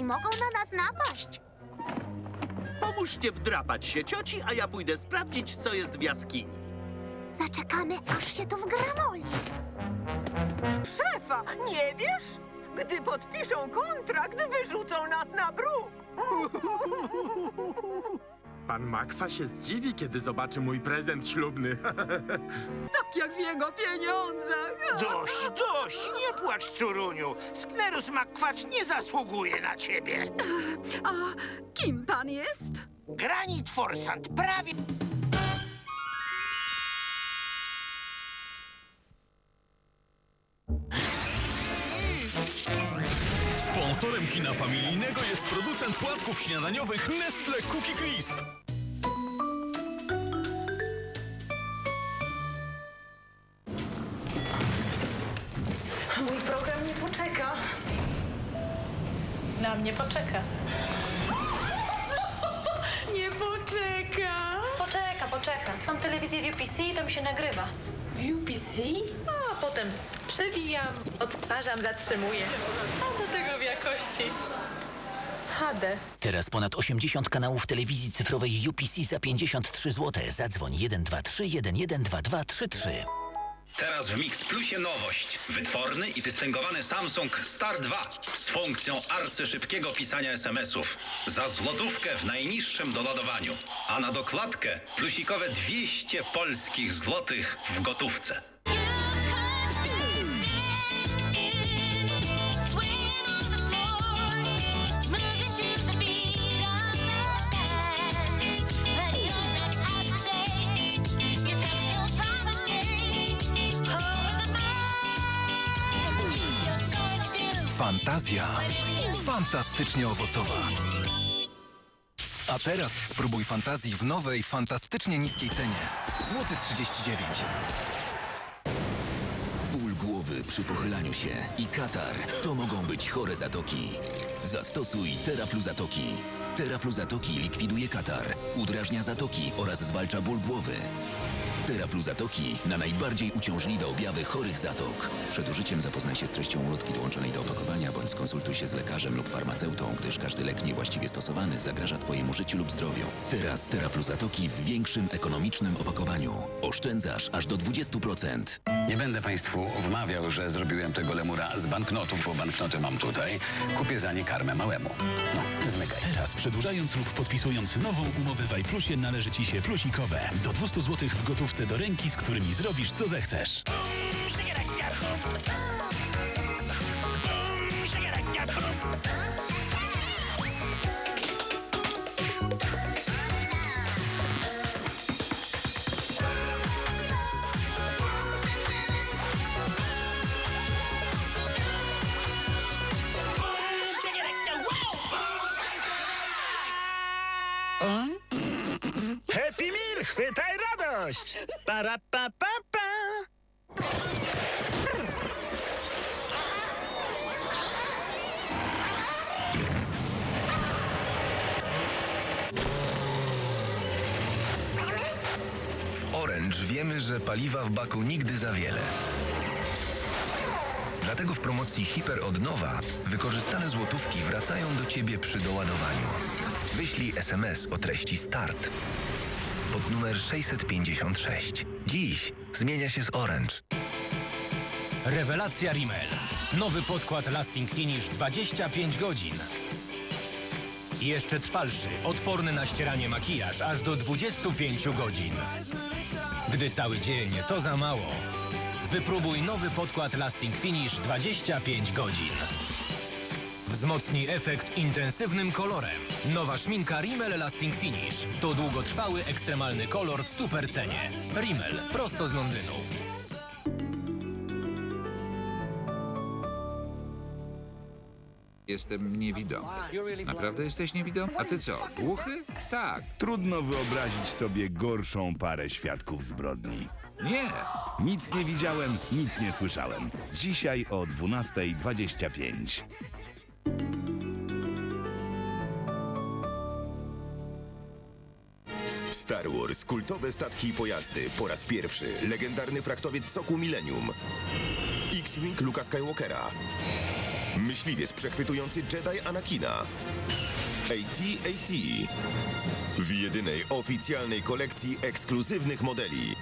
i mogą na nas napaść. Pomóżcie wdrapać się cioci, a ja pójdę sprawdzić, co jest w jaskini. Zaczekamy, aż się tu wgramoli. Szefa, nie wiesz? Gdy podpiszą kontrakt, wyrzucą nas na bruk. Pan Makwa się zdziwi, kiedy zobaczy mój prezent ślubny. Tak jak w jego pieniądzach. Dość, dość, nie płacz, córuniu. Sknerus McQuatch nie zasługuje na ciebie. A kim pan jest? Granit Forsant prawie... Sponsorem kina familijnego jest producent płatków śniadaniowych Nestle Cookie Crisp. Na mnie poczeka. Nie poczeka. Poczeka, poczeka. Mam telewizję w UPC i to mi się nagrywa. W UPC? A potem przewijam, odtwarzam, zatrzymuję. A do tego w jakości HD. Teraz ponad 80 kanałów telewizji cyfrowej UPC za 53 zł. Zadzwoń 123 112233. Teraz w Mix Plusie nowość. Wytworny i dystyngowany Samsung Star 2 z funkcją arcyszybkiego pisania SMS-ów. Za złotówkę w najniższym doładowaniu. A na dokładkę plusikowe 200 polskich złotych w gotówce. Fantazja. Fantastycznie owocowa. A teraz spróbuj fantazji w nowej, fantastycznie niskiej cenie. Złoty 39. Ból głowy przy pochylaniu się i katar to mogą być chore zatoki. Zastosuj Teraflu Zatoki. Teraflu Zatoki likwiduje katar, udrażnia zatoki oraz zwalcza ból głowy. Teraflu Zatoki na najbardziej uciążliwe objawy chorych zatok. Przed użyciem zapoznaj się z treścią ulotki dołączonej do opakowania bądź skonsultuj się z lekarzem lub farmaceutą, gdyż każdy lek niewłaściwie stosowany zagraża Twojemu życiu lub zdrowiu. Teraz Teraflu Zatoki w większym ekonomicznym opakowaniu. Oszczędzasz aż do 20%. Nie będę Państwu wmawiał, że zrobiłem tego lemura z banknotów, bo banknoty mam tutaj. Kupię za nie karmę małemu. No, zmykaj. Teraz przedłużając lub podpisując nową umowę w iPlusie należy Ci się plusikowe. Do 200 zł w gotówce do ręki, z którymi zrobisz co zechcesz. Happy radość! Para pa pa pa! W Orange wiemy, że paliwa w baku nigdy za wiele. Dlatego w promocji Hiper od Nowa wykorzystane złotówki wracają do Ciebie przy doładowaniu. Wyślij SMS o treści START pod numer 656. Dziś zmienia się z Orange. Rewelacja Rimmel. Nowy podkład Lasting Finish 25 godzin. Jeszcze trwalszy, odporny na ścieranie makijaż aż do 25 godzin. Gdy cały dzień to za mało. Wypróbuj nowy podkład Lasting Finish 25 godzin. Wzmocnij efekt intensywnym kolorem. Nowa szminka Rimmel Lasting Finish to długotrwały, ekstremalny kolor w super cenie. Rimmel, prosto z Londynu. Jestem niewidomy. Naprawdę jesteś niewidomy? A ty co, głuchy? Tak. Trudno wyobrazić sobie gorszą parę świadków zbrodni. Nie. Nic nie widziałem, nic nie słyszałem. Dzisiaj o 12.25. Star Wars, kultowe statki i pojazdy. Po raz pierwszy legendarny fraktowiec Soku Millennium. X-Wing Luka Skywalkera. Myśliwiec przechwytujący Jedi Anakina. AT-AT. W jedynej oficjalnej kolekcji ekskluzywnych modeli.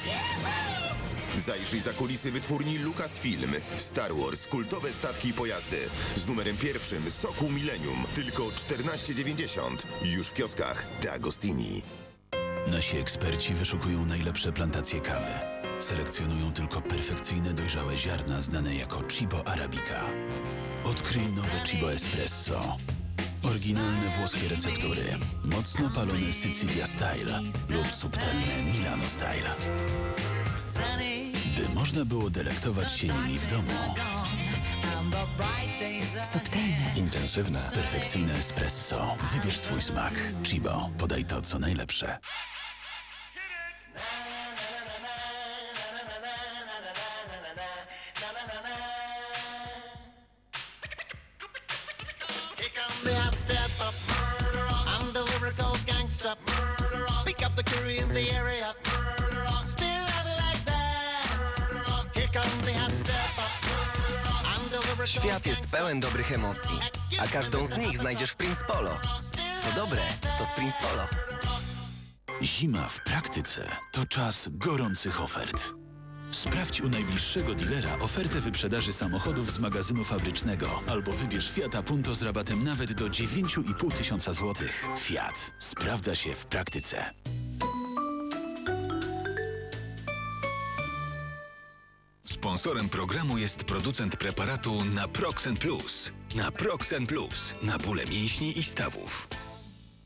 Zajrzyj za kulisy wytwórni Lucasfilm. Star Wars, kultowe statki i pojazdy. Z numerem pierwszym Soku Millennium. Tylko 14,90. Już w kioskach D'Agostini. Nasi eksperci wyszukują najlepsze plantacje kawy. Selekcjonują tylko perfekcyjne dojrzałe ziarna znane jako Chibo Arabica. Odkryj nowe Chibo Espresso. Oryginalne włoskie receptury. Mocno palone Sicilia Style lub subtelne Milano Style. By można było delektować się nimi w domu. Subtelne. Intensywne, perfekcyjne espresso. Wybierz swój smak. Chibo. Podaj to, co najlepsze. Świat jest pełen dobrych emocji, a każdą z nich znajdziesz w Prince Polo. Co dobre, to z Prince Polo. Zima w praktyce to czas gorących ofert. Sprawdź u najbliższego dilera ofertę wyprzedaży samochodów z magazynu fabrycznego albo wybierz Fiata Punto z rabatem nawet do 9,5 tysiąca złotych. Fiat sprawdza się w praktyce. Sponsorem programu jest producent preparatu Naproxen Plus. Naproxen Plus na bóle mięśni i stawów.